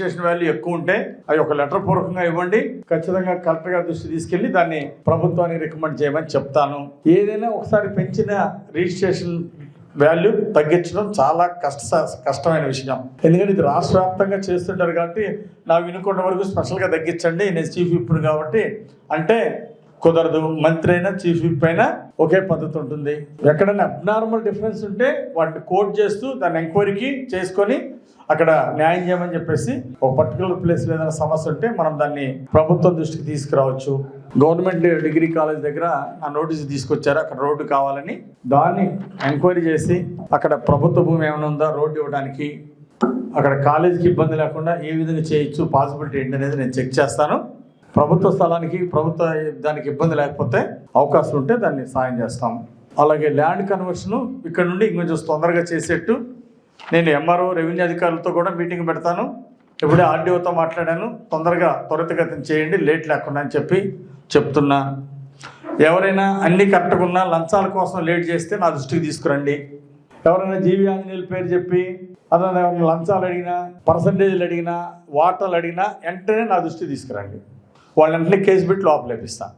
Registration value ఎక్కువ ఉంటే అవి ఒక లెటర్ పూర్వకంగా ఇవ్వండి. ఖచ్చితంగా కలెక్టర్ గారి దృష్టి తీసుకెళ్ళి దాన్ని ప్రభుత్వానికి రికమెండ్ చేయమని చెప్తాను. ఏదైనా ఒకసారి పెంచిన రిజిస్ట్రేషన్ వాల్యూ తగ్గించడం చాలా కష్ట కష్టమైన విషయం. ఎందుకంటే ఇది రాష్ట్ర వ్యాప్తంగా చేస్తుంటారు కాబట్టి నా వినుకున్న వరకు స్పెషల్గా తగ్గించండి. నేను చీఫ్ విప్ను కాబట్టి అంటే కుదరదు. మంత్రి అయినా చీఫ్ విప్ అయినా ఒకే పద్ధతి ఉంటుంది. ఎక్కడైనా అబ్నార్మల్ డిఫరెన్స్ ఉంటే వాటిని కోట్ చేస్తూ దాన్ని ఎంక్వైరీకి చేసుకొని అక్కడ న్యాయం చేయమని చెప్పేసి ఒక పర్టికులర్ ప్లేస్ ఏదైనా సమస్య ఉంటే మనం దాన్ని ప్రభుత్వం దృష్టికి తీసుకురావచ్చు. గవర్నమెంట్ డిగ్రీ కాలేజ్ దగ్గర ఆ నోటీస్ తీసుకొచ్చారు. అక్కడ రోడ్డు కావాలని దాన్ని ఎంక్వైరీ చేసి అక్కడ ప్రభుత్వ భూమి ఏమైనా ఉందా? రోడ్డు ఇవ్వడానికి. అక్కడ కాలేజీకి ఇబ్బంది లేకుండా ఏ విధంగా చేయొచ్చు? పాసిబిలిటీ ఏంటి అనేది నేను చెక్ చేస్తాను. ప్రభుత్వ స్థలానికి ప్రభుత్వ దానికి ఇబ్బంది లేకపోతే అవకాశం ఉంటే దాన్ని సాయం చేస్తాం. అలాగే ల్యాండ్ కన్వర్షన్ ఇక్కడ నుండి ఇంకొంచెం తొందరగా చేసేట్టు నేను ఎంఆర్ఓ రెవెన్యూ అధికారులతో కూడా మీటింగ్ పెడతాను. ఇప్పుడే ఆర్డీఓతో మాట్లాడాను. తొందరగా త్వరితగతిని చేయండి లేట్ లేకుండా అని చెప్పి చెప్తున్నా. ఎవరైనా అన్ని కరెక్ట్గా ఉన్నా లంచాల కోసం లేట్ చేస్తే నా దృష్టికి తీసుకురండి. ఎవరైనా జీవి ఆంజనేయుల పేరు చెప్పి అతను ఎవరైనా లంచాలు అడిగినా పర్సంటేజ్లు అడిగినా వాటాలు అడిగినా వెంటనే నా దృష్టికి తీసుకురండి. వాళ్ళ వెంటనే కేసు పెట్టి లోపలేపిస్తాను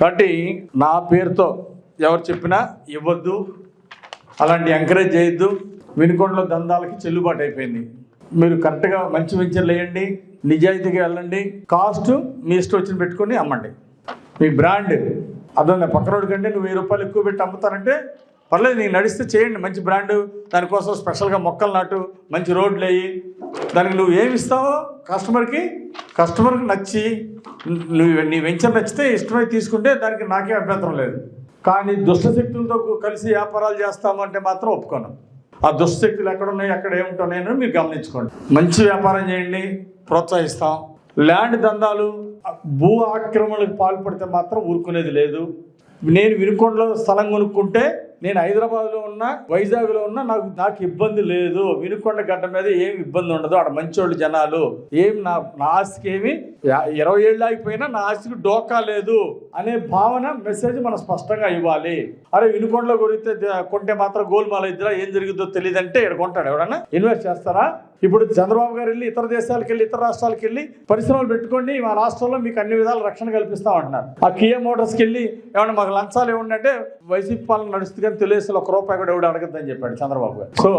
కాబట్టి నా పేరుతో ఎవరు చెప్పినా ఇవ్వద్దు. అలాంటి ఎంకరేజ్ చేయొద్దు. వినుకొండలో దందాలకి చెల్లుబాటు అయిపోయింది. మీరు కరెక్ట్గా మంచి వెంచర్లు వేయండి నిజాయితీగా వెళ్ళండి కాస్ట్ మీ ఇష్టం వచ్చిన పెట్టుకొని అమ్మండి. మీ బ్రాండ్ అదే పక్కనోడి కంటే నువ్వు వెయ్యి రూపాయలు ఎక్కువ పెట్టి అమ్ముతానంటే పర్లేదు నీకు నడిస్తే చేయండి మంచి బ్రాండ్ దానికోసం స్పెషల్గా మొక్కలు నాటు మంచి రోడ్లు వేయి. దానికి నువ్వు ఏమి ఇస్తావో కస్టమర్కి కస్టమర్కి నచ్చి నువ్వు నీ వెంచర్ నచ్చితే ఇష్టమై తీసుకుంటే దానికి నాకే అభ్యంతరం లేదు. కానీ దుష్టశక్తులతో కలిసి వ్యాపారాలు చేస్తామంటే మాత్రం ఒప్పుకోను. ఆ దుస్థితులు ఎక్కడ ఉన్నాయి ఎక్కడ ఏముంటున్నాయని మీరు గమనించుకోండి. మంచి వ్యాపారం చేయండి ప్రోత్సహిస్తాం. ల్యాండ్ దందాలు భూ ఆక్రమణలకు పాల్పడితే మాత్రం ఊరుకునేది లేదు. నేను వినుకొండలో స్థలం కొనుక్కుంటే నేను హైదరాబాద్లో ఉన్నా వైజాగ్లో ఉన్నా నాకు నాకు ఇబ్బంది లేదు. వినుకొండ గడ్డ మీద ఏమి ఇబ్బంది ఉండదు. ఆడ మంచోళ్ళు జనాలు. ఏం నా నా ఆస్తికి ఏమి ఇరవై ఏళ్ళు అయిపోయినా నా ఆస్తికి డోకా లేదు అనే భావన మెసేజ్ మనం స్పష్టంగా ఇవ్వాలి. అరే వినుకొండలో కొరిగితే కొంటే మాత్రం గోల్మాల ఇద్దరా ఏం జరుగుతుందో తెలియదంటే ఇక్కడ కొంటాడు ఎవడన్నా? ఇన్వెస్ట్ చేస్తారా? ఇప్పుడు చంద్రబాబు గారు వెళ్ళి ఇతర దేశాలకు వెళ్ళి ఇతర రాష్ట్రాలకు వెళ్ళి పరిశ్రమలు పెట్టుకోండి మా రాష్ట్రంలో మీకు అన్ని విధాల రక్షణ కల్పిస్తామంటున్నారు. ఆ కియా మోటార్స్కి వెళ్ళి ఏమన్నా మాకు లంచాలు ఇవ్వండి అంటే వైసీపీ పాలన నడుస్తుంది కానీ తెలుగుదేశంలో ఒక రూపాయి కూడా ఎవడు అడగద్దని చెప్పాడు చంద్రబాబు గారు. సో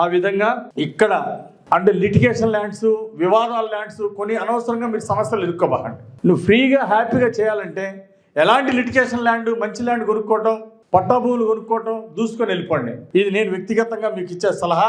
ఆ విధంగా ఇక్కడ అంటే లిటిగేషన్ ల్యాండ్స్ వివాదాల ల్యాండ్స్ కొన్ని అనవసరంగా మీరు సమస్యలు ఇరుక్కోబాకండి నువ్వు ఫ్రీగా హ్యాపీగా చేయాలంటే ఎలాంటి లిటిగేషన్ ల్యాండ్ మంచి ల్యాండ్ కొనుక్కోవటం పట్టా భూములు కొనుక్కోవటం దూసుకొని వెళ్ళిపోండి. ఇది నేను వ్యక్తిగతంగా మీకు ఇచ్చే సలహా.